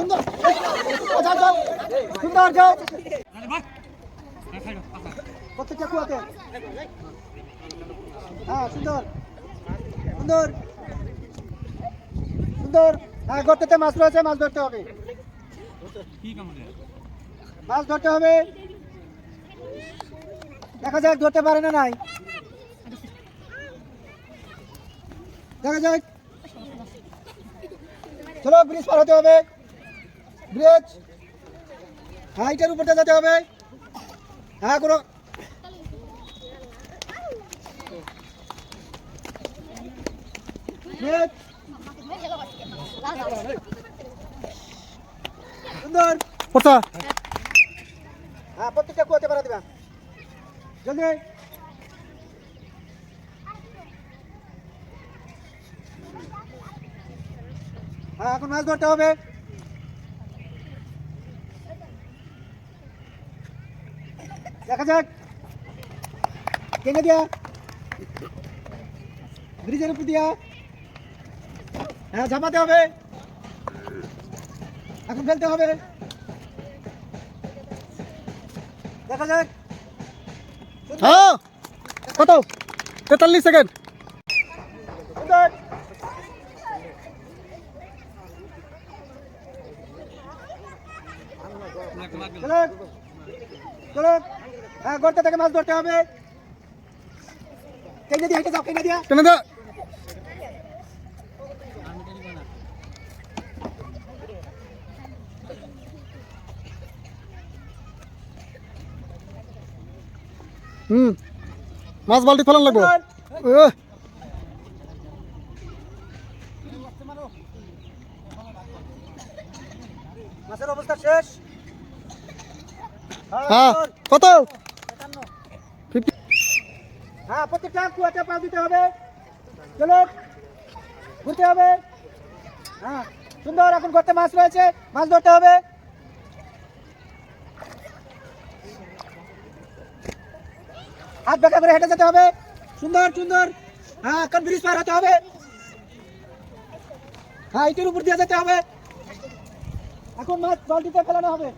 সুন্দর। সুন্দর, যাও। কুয়াতে। হ্যাঁ সুন্দর। সুন্দর। সুন্দর। হ্যাঁ গর্তেতে মাছ রয়েছে, মাছ ধরতে হবে। মাছ ধরতে হবে। দেখা যাক, ধরতে পারে না নাই। দেখা যাক। চলো, ব্রিজ পার হতে হবে। ব্রিজ। হাইটের উপরটা যেতে হবে। হ্যাঁ কোনো সুন্দর। পড়তা হ্যাঁ প্রত্যেকটা কুয়াতে পারা দিবা। জলদি। হ্যাঁ এখন মাছ ধরতে হবে। দেখা যাক। টেনে দিয়া। ব্রিজের উপর দিয়া। হ্যাঁ ঝাপাতে হবে। এখন ফেলতে হবে। দেখা যাক। হ্যাঁ। কত? তেতাল্লিশ সেকেন্ড সুন্দর চলো চলো হ্যাঁ গর্তে থেকে মাছ ধরতে হবে। কেনে দিয়ে হেঁটে যাও কেনে দিয়া। কেন দা হুম মাছ বালতি ফেলান লাগবো। মাছের অবস্থা শেষ। হ্যাঁ কত? হ্যাঁ প্রত্যেকটা কুয়াতে পা দিতে হবে। চলো ঘুরতে হবে হ্যাঁ সুন্দর এখন করতে মাছ রয়েছে, মাছ ধরতে হবে। হাত বেঁকা করে হেঁটে যেতে হবে। সুন্দর সুন্দর হ্যাঁ এখন ব্রিজ পার হতে হবে। হ্যাঁ ইটের উপর দিয়ে যেতে হবে। এখন মাছ বালতিতে ফেলানো হবে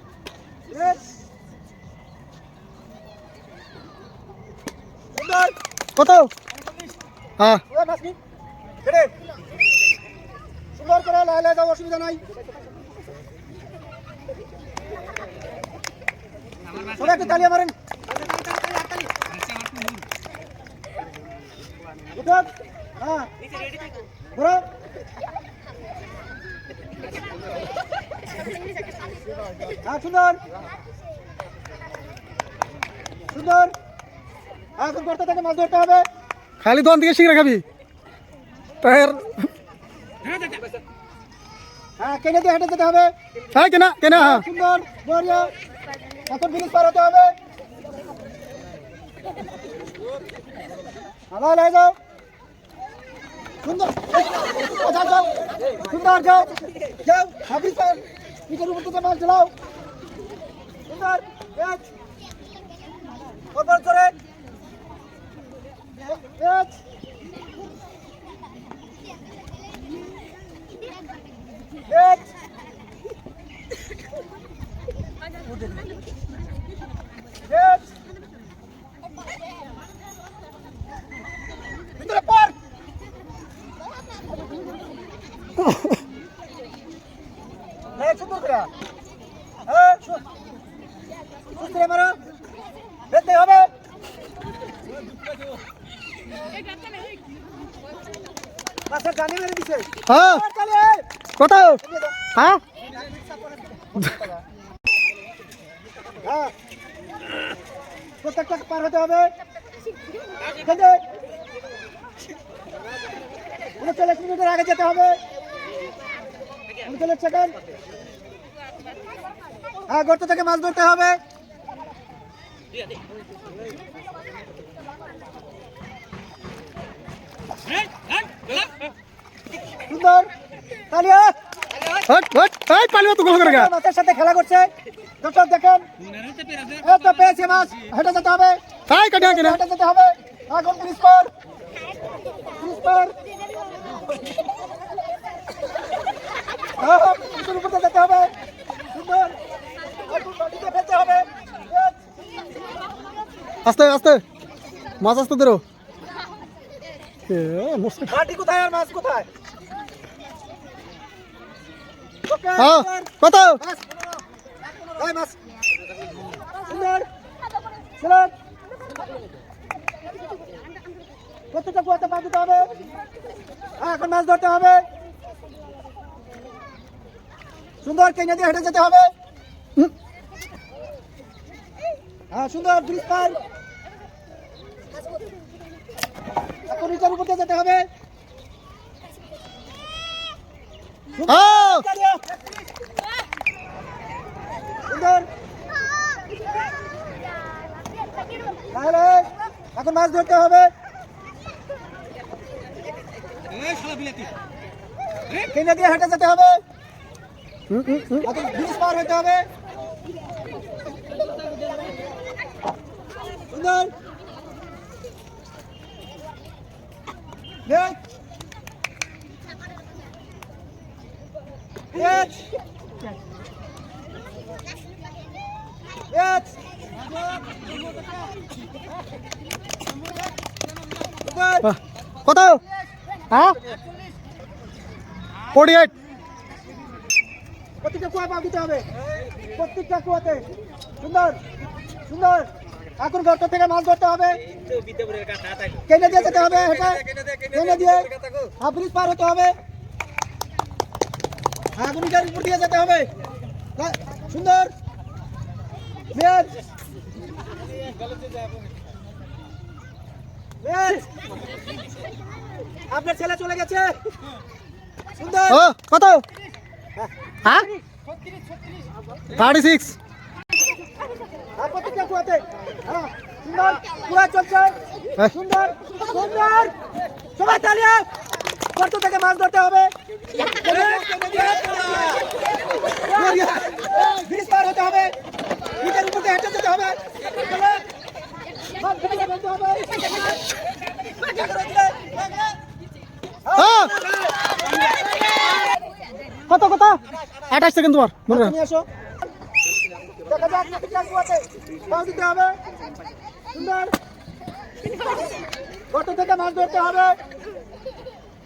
Yes. সুন্দর কত? হ্যাঁ। সুন্দর করে লাইলে যাও অসুবিধা নাই। সবাই একটু তালিয়া মারেন। হ্যাঁ। হ্যাঁ সুন্দর। সুন্দর। এখন করতে থেকে মাছ ধরতে হবে। খালি দোকান থেকে শিখে খাবি তার হ্যাঁ কেনে দিয়ে হেঁটে যেতে হবে। হ্যাঁ কেনা কেনা হ্যাঁ। সুন্দর বড়িয়া। এখন ব্রিজ পার হতে হবে আবার লাই যাও। সুন্দর। ও, যাও যাও। সুন্দর যাও। যাও হ্যাঁ, ব্রিজ পার। ব্রিজের উপর থেকে মাছ চালাও সুন্দর এক ওপর করে Let's go, Gra. Hey, shoot. Shoot, Gra. হ্যাঁ। চলে কত হ্যাঁ? হ্যাঁ। প্রত্যেকটা পার হতে হবে। উনচল্লিশ মিনিটের আগে যেতে হবে। উনচল্লিশ সেকেন্ড। হ্যাঁ গর্ত থেকে মাছ ধরতে হবে। সুন্দর। তালিয়া হট হট হট পালিয়ে তো সাথে খেলা করছে। দর্শক দেখেন। এই মাছ। হেঁটে হবে। তাই কাটে কেন হেঁটে যেতে হবে। এখন পুলিশ পর পুলিশ সুন্দর। এখন হবে। আস্তে আস্তে। মাছ আস্তে ধরো। এ মাছ। কোথায় আর মাছ কোথায়? হ্যাঁ। কত দিতে হবে হ্যাঁ, এখন মাছ ধরতে হবে সুন্দর কেনে দিয়ে হেঁটে যেতে হবে। হ্যাঁ সুন্দর ব্রিজ পার উপর যেতে হবে হ্যাঁ সুন্দর তাহলে এখন মাছ ধরতে হবে কেনে দিয়ে হেঁটে যেতে হবে হুম, হুম, হুম। এখন ব্রিজ পার হতে হবে সুন্দর কত? হ্যাঁ? ফোর্টি এইট প্রত্যেকটা কুয়া দিতে হবে। প্রত্যেকটা কুয়াতে। সুন্দর। সুন্দর। এখন গর্ত থেকে মাছ ধরতে হবে। কেনে দিয়ে যেতে হবে হেঁটে কেনে দিয়ে? ব্রিজ পার হতে হবে। ব্রিজের উপর দিয়ে যেতে হবে। হ্যাঁ, সুন্দর। আপনার ছেলে চলে গেছে। ও কত? হ্যাঁ? থার্টি সিক্স হ্যাঁ সুন্দর। চলছে। হ্যাঁ। সুন্দর। সুন্দর। সবাই তালিয়া। থেকে মাছ ধরতে হবে। ব্রিজ পার হতে হবে। নিচের উপর হেঁটে যেতে হবে। হ্যাঁ। কত কত? আঠাশ সেকেন্ড তোমার মনে রাখ। আসো দেখা যাক প্রত্যেকটা কুয়াতে পাও দিতে হবে। সুন্দর। গর্ত থেকে মাছ ধরতে হবে।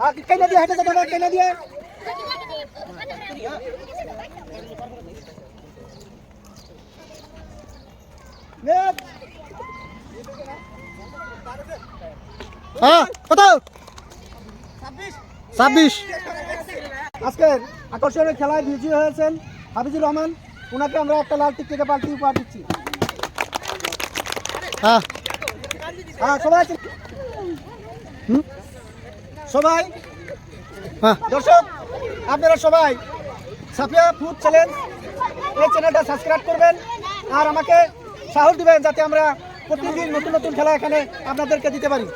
আর কেনে দিয়ে হেঁটে যেতে হবে কেনে দিয়ে। হ্যাঁ কত ছাব্বিশ। আজকের আকর্ষণীয় খেলায় বিজয়ী হয়েছেন হাফিজুর রহমান। ওনাকে আমরা একটা লাল টিক থেকে পাল্টি উপহার দিচ্ছি। হ্যাঁ। হ্যাঁ সবাই সবাই? হ্যাঁ। দর্শক, আপনারা সবাই সাফিয়া ফুড চ্যালেঞ্জ এই চ্যানেলটা সাবস্ক্রাইব করবেন। আর আমাকে সাহস দিবেন যাতে আমরা প্রতিদিন নতুন নতুন খেলা এখানে আপনাদেরকে দিতে পারি।